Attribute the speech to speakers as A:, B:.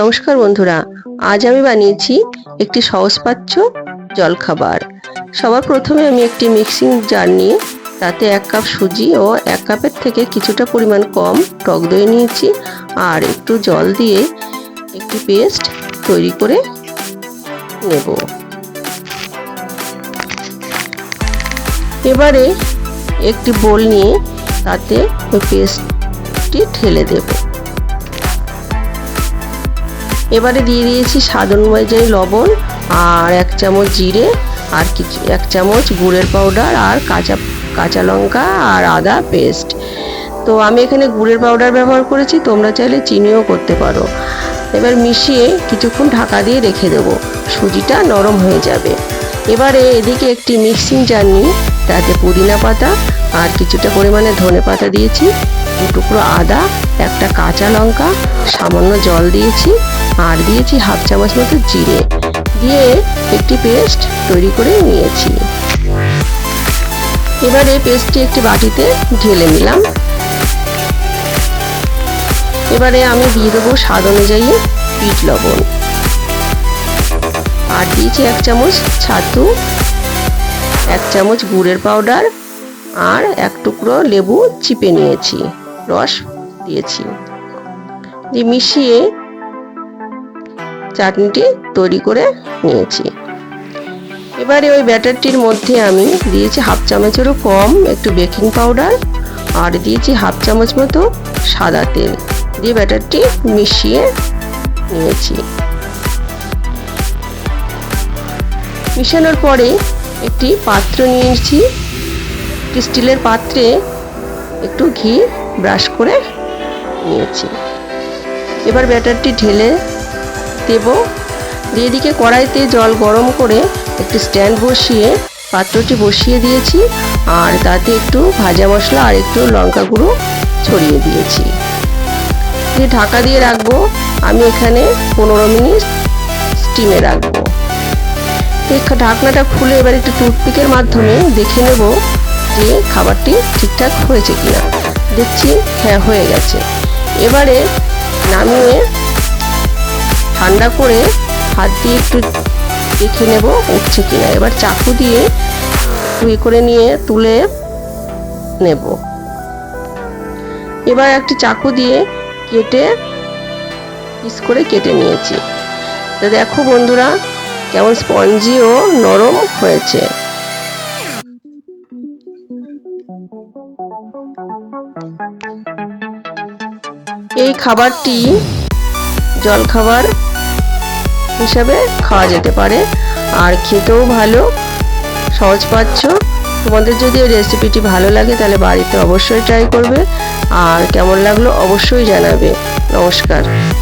A: নমস্কার বন্ধুরা, আজ আমি বানিয়েছি একটি সহজপাচ্য জলখাবার। সবার প্রথমে আমি একটি মিক্সিং জার নিয়ে তাতে এক কাপ সুজি ও এক কাপের থেকে কিছুটা পরিমাণ কম টক দই নিয়েছি আর একটু জল দিয়ে একটি পেস্ট তৈরি করে নেব। এবারে একটি বোল নিয়ে তাতে ওই পেস্টটি ঢেলে দেবো। এবারে দিয়ে দিয়েছি স্বাদ অনুযায়ী লবণ আর এক চামচ জিরে আর কিছু, এক চামচ গুড়ের পাউডার আর কাঁচা কাঁচা লঙ্কা আর আদা পেস্ট তো আমি এখানে গুড়ের পাউডার ব্যবহার করেছি, তোমরা চাইলে চিনিও করতে পারো। এবার মিশিয়ে কিছুক্ষণ ঢাকা দিয়ে রেখে দেবো। সুজিটা নরম হয়ে যাবে। এবারে এদিকে একটি মিক্সিং জার নিই, তাতে পুদিনা পাতা আর কিছুটা পরিমাণে ধনে পাতা দিয়েছি, দু টুকরো আদা, একটা কাঁচা লঙ্কা, সামান্য জল দিয়েছি, আর দিয়েছি হাফ চামচ মতো জিরে। দিয়ে একটি পেস্ট তৈরি করে নিয়েছি। এবারে পেস্টটি একটি বাটিতে ঢেলে নিলাম। এবারে আমি দিয়ে দেবো স্বাদ অনুযায়ী বিট লবণ। আর দিয়েছি এক চামচ ছাতু, এক চামচ গুড়ের পাউডার আর এক টুকরো লেবু চিপে নিয়েছি, রস দিয়েছি। দিয়ে মিশিয়ে চাটনিটি তৈরি করে নিয়েছি। এবারে ওই ব্যাটারটির মধ্যে আমি দিয়েছি হাফ চামচেরও কম একটু বেকিং পাউডার আর দিয়েছি হাফ চামচ মতো সাদা তেল দিয়ে ব্যাটারটি মিশিয়ে নিয়েছি। মিশানোর পরে একটি পাত্র নিয়েছি একটি স্টিলের পাত্রে একটু ঘি ব্রাশ করে নিয়েছি। এবার ব্যাটারটি ঢেলে দেব। দিয়ে কড়াইতে জল গরম করে একটি স্ট্যান্ড বসিয়ে পাত্রটি বসিয়ে দিয়েছি আর তাতে একটু ভাজা মশলা আর একটু লঙ্কা গুঁড়ো ছড়িয়ে দিয়েছি। দিয়ে ঢাকা দিয়ে রাখব। আমি এখানে পনেরো মিনিট স্টিমে রাখব। ঢাকনাটা খুলে এবার একটু টুথপিকের মাধ্যমে দেখে নেব যে খাবারটি ঠিকঠাক হয়েছে কিনা দেখছি হ্যাঁ হয়ে গেছে। এবারে নামিয়ে ঠান্ডা করে হাত দিয়ে একটু দেখে নেব উঠছে কিনা। এবার চাকু দিয়ে কুই করে নিয়ে তুলে নেব। এবার একটি চাকু দিয়ে কেটে পিস করে কেটে নিয়েছি। তো দেখো বন্ধুরা, কেমন স্পঞ্জি ও নরম হয়েছে। এই খাবারটি জলখাবার হিসাবে খাওয়া যেতে পারে। আর খেতেও ভালো, সহজ পাচ্ছ। তোমাদের যদি এই রেসিপিটি ভালো লাগে, তাহলে বাড়িতে অবশ্যই ট্রাই করবে। আর কেমন লাগল অবশ্যই জানাবে। নমস্কার।